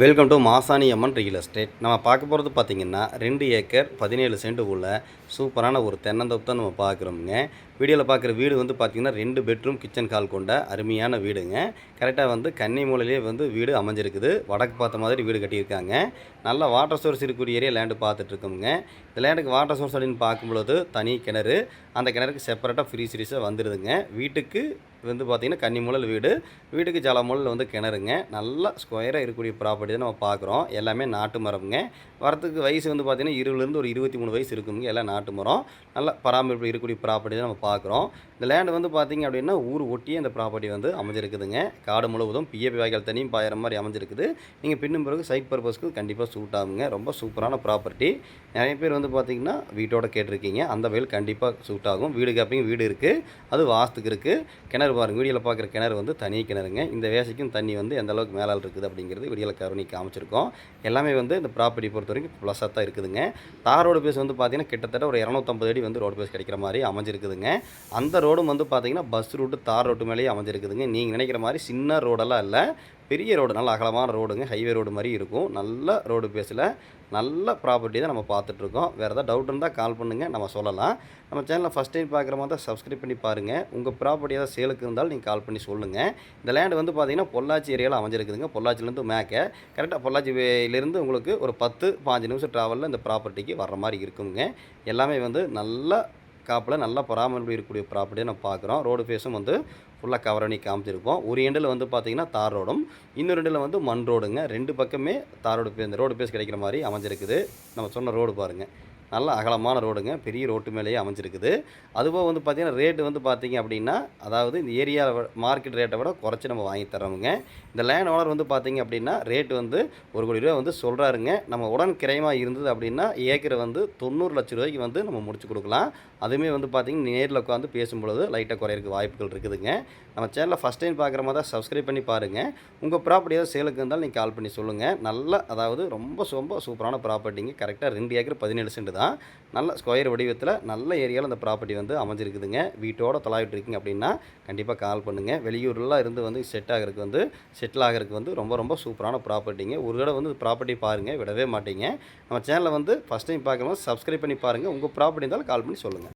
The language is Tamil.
Welcome to Masani Amman real estate நம்ம பார்க்க போகிறது பார்த்திங்கன்னா ரெண்டு ஏக்கர் பதினேழு சென்ட் உள்ள சூப்பரான ஒரு தென்னந்தோப்பு தான் நம்ம பார்க்குறோமுங்க. வீடியோவில் பார்க்குற வீடு வந்து பார்த்திங்கன்னா ரெண்டு பெட்ரூம் கிச்சன் கால் கொண்ட அருமையான வீடுங்க. கரெக்டாக வந்து கன்னி மூலையிலே வந்து வீடு அமைஞ்சிருக்குது. வடக்கு பார்த்த மாதிரி வீடு கட்டியிருக்காங்க. நல்ல வாட்டர் சோர்ஸ் இருக்கக்கூடிய ஏரியா லேண்டு பார்த்துட்ருக்கோமுங்க. இந்த லேண்டுக்கு வாட்டர் சோர்ஸ் அப்படின்னு பார்க்கும்பொழுது தனி கிணறு. அந்த கிணறுக்கு செப்பரேட்டாக ஃப்ரீ சீரிஸாக வந்துடுதுங்க வீட்டுக்கு வந்து பார்த்திங்கன்னா கன்னிமூலல் வீடு. வீட்டுக்கு ஜலமூலில் வந்து கிணறுங்க. நல்லா ஸ்கொயராக இருக்கக்கூடிய ப்ராப்பர்ட்டி தான் நம்ம பார்க்குறோம் எல்லாமே நாட்டு மரம்ங்க. வரத்துக்கு வயசு வந்து பார்த்திங்கன்னா இருபதுலேருந்து ஒரு இருபத்தி மூணு வயசு இருக்குங்க. எல்லாம் நாட்டு மரம். நல்லா பராமரிப்பு இருக்கக்கூடிய ப்ராப்பர்ட்டி தான் நம்ம பார்க்குறோம் இந்த லேண்டு வந்து பார்த்திங்க அப்படின்னா ஊர் ஒட்டியே அந்த ப்ராப்பர்ட்டி வந்து அமைஞ்சிருக்குதுங்க. காடு முழுவதும் பிஏபி வாய்க்கால் தனியும் பாயிற மாதிரி அமைஞ்சிருக்குது. நீங்கள் பின்னும் பிறகு சைட் பர்பஸ்க்கு கண்டிப்பாக சூட் ஆகுங்க. ரொம்ப சூப்பரான ப்ராப்பர்ட்டி நிறைய பேர் வந்து பார்த்திங்கன்னா வீட்டோட கேட்டிருக்கீங்க. அந்த வயல் கண்டிப்பாக சூட் ஆகும். வீடு கேப்பிங் வீடு இருக்குது அது வாஸ்துக்கு இருக்குது கிணறு பாருங்க. வீடியோவில் பார்க்குற கிணறு வந்து தனி கிணறுங்க. இந்த வேசைக்கும் தண்ணி வந்து எந்த அளவுக்கு மேலால் இருக்குது அப்படிங்கிறது வீடியோவில் கருணி காமிச்சிருக்கோம். எல்லாமே வந்து இந்த ப்ராப்பர்ட்டி பொறுத்த வரைக்கும் ப்ளஸ்ஸாக தான் இருக்குதுங்க. தார் ரோடு பேஸ் வந்து பார்த்திங்கன்னா கிட்டத்தட்ட ஒரு இரநூத்தம்பது அடி வந்து ரோடு பேஸ் கிடைக்கிற மாதிரி அமைஞ்சிருக்குதுங்க. அந்த ரோடும் வந்து பார்த்திங்கன்னா பஸ் ரூட்டு தார் ரோட்டு மேலேயே அமைஞ்சிருக்குதுங்க. நீங்கள் நினைக்கிற மாதிரி சின்ன ரோடெல்லாம் இல்லை. பெரிய ரோடு நல்ல அகலமான ரோடுங்க. ஹைவே ரோடு மாதிரி இருக்கும். நல்ல ரோடு பேஸில் நல்ல ப்ராப்பர்ட்டி தான் நம்ம பார்த்துட்ருக்கோம். வேறு ஏதாவது டவுட் இருந்தால் கால் பண்ணுங்கள் நம்ம சொல்லலாம். நம்ம சேனலில் ஃபஸ்ட் டைம் பார்க்குற மாதிரி தான் சப்ஸ்கிரைப் பண்ணி பாருங்கள் உங்கள் ப்ராப்பர்ட்டி ஏதாவது சேலுக்கு இருந்தாலும் நீங்கள் கால் பண்ணி சொல்லுங்கள் இந்த லேண்டு வந்து பார்த்திங்கன்னா பொள்ளாச்சி ஏரியாவில் அமைஞ்சிருக்குதுங்க. பொள்ளாச்சிலேருந்து மேக்க. கரெக்டாக பொள்ளாச்சிலேருந்து உங்களுக்கு ஒரு பத்து பாஞ்சு நிமிஷம் ட்ராவலில் இந்த ப்ராப்பர்ட்டிக்கு வர்ற மாதிரி இருக்குங்க. எல்லாமே வந்து நல்ல காப்பில் நல்லா பராமரிப்பு இருக்கக்கூடிய ப்ராப்பர்ட்டியை நம்ம பார்க்குறோம். ரோடு ஃபேஸும் வந்து ஃபுல்லாக கவர் பண்ணி காமிச்சிருக்கோம். ஒரு எண்டில் வந்து பார்த்திங்கன்னா தார் ரோடும் இன்னொரு எண்டில் வந்து மண் ரோடுங்க. ரெண்டு பக்கமே தார் ரோடு இந்த ரோடு பேஸ் கிடைக்கிற மாதிரி அமைஞ்சிருக்குது. நம்ம சொன்ன ரோடு பாருங்கள் நல்ல அகலமான ரோடுங்க. பெரிய ரோட்டு மேலேயே அமைஞ்சிருக்குது. அதுபோக வந்து பார்த்திங்கன்னா ரேட்டு வந்து பார்த்திங்க அப்படின்னா அதாவது இந்த ஏரியா மார்க்கெட் ரேட்டை விட குறைச்சி நம்ம வாங்கி தரோமுங்க இந்த லேண்ட் ஓனர் வந்து பார்த்திங்க அப்படின்னா ரேட்டு வந்து ஒரு கோடி ரூபா வந்து சொல்கிறாருங்க நம்ம உடன் கிரயமாக இருந்தது அப்படின்னா ஏக்கரை வந்து தொண்ணூறு லட்ச ரூபாய்க்கு வந்து நம்ம முடிச்சு கொடுக்கலாம். அதுவுமே வந்து பார்த்திங்கன்னா நேரில் உட்காந்து பேசும்பொழுது லைட்டாக குறையிறதுக்கு வாய்ப்புகள் இருக்குதுங்க. நம்ம சேனலில் ஃபஸ்ட் டைம் பார்க்குற மாதிரி தான் சப்ஸ்கிரைப் பண்ணி பாருங்கள் உங்கள் ப்ராப்பர்ட்டி ஏதாவது சேலுக்கு இருந்தாலும் நீங்கள் கால் பண்ணி சொல்லுங்கள் நல்ல அதாவது ரொம்ப ரொம்ப சூப்பரான ப்ராப்பர்ட்டிங்க கரெக்டாக ரெண்டு ஏக்கர் பதினேழு சென்ட் தான் நல்ல ஸ்கொயர் வடிவத்தில் நல்ல ஏரியாவில் அந்த ப்ராப்பர்ட்டி வந்து அமைஞ்சிருக்குதுங்க. வீட்டோட தொலாவிட்டு இருக்கீங்க அப்படின்னா கண்டிப்பாக கால் பண்ணுங்கள் வெளியூர்லாம் இருந்து வந்து செட் ஆகிறதுக்கு வந்து செட்டில் ஆகிறதுக்கு வந்து ரொம்ப ரொம்ப சூப்பரான ப்ராப்பர்ட்டிங்க ஒரு தடவை வந்து ப்ராப்பர்ட்டி பாருங்கள் விடவே மாட்டீங்க. நம்ம சேனலை வந்து ஃபஸ்ட் டைம் பார்க்கும்போது சப்ஸ்கிரைப் பண்ணி பாருங்கள் உங்கள் ப்ராப்பர்ட்டி இருந்தாலும் கால் பண்ணி சொல்லுங்கள்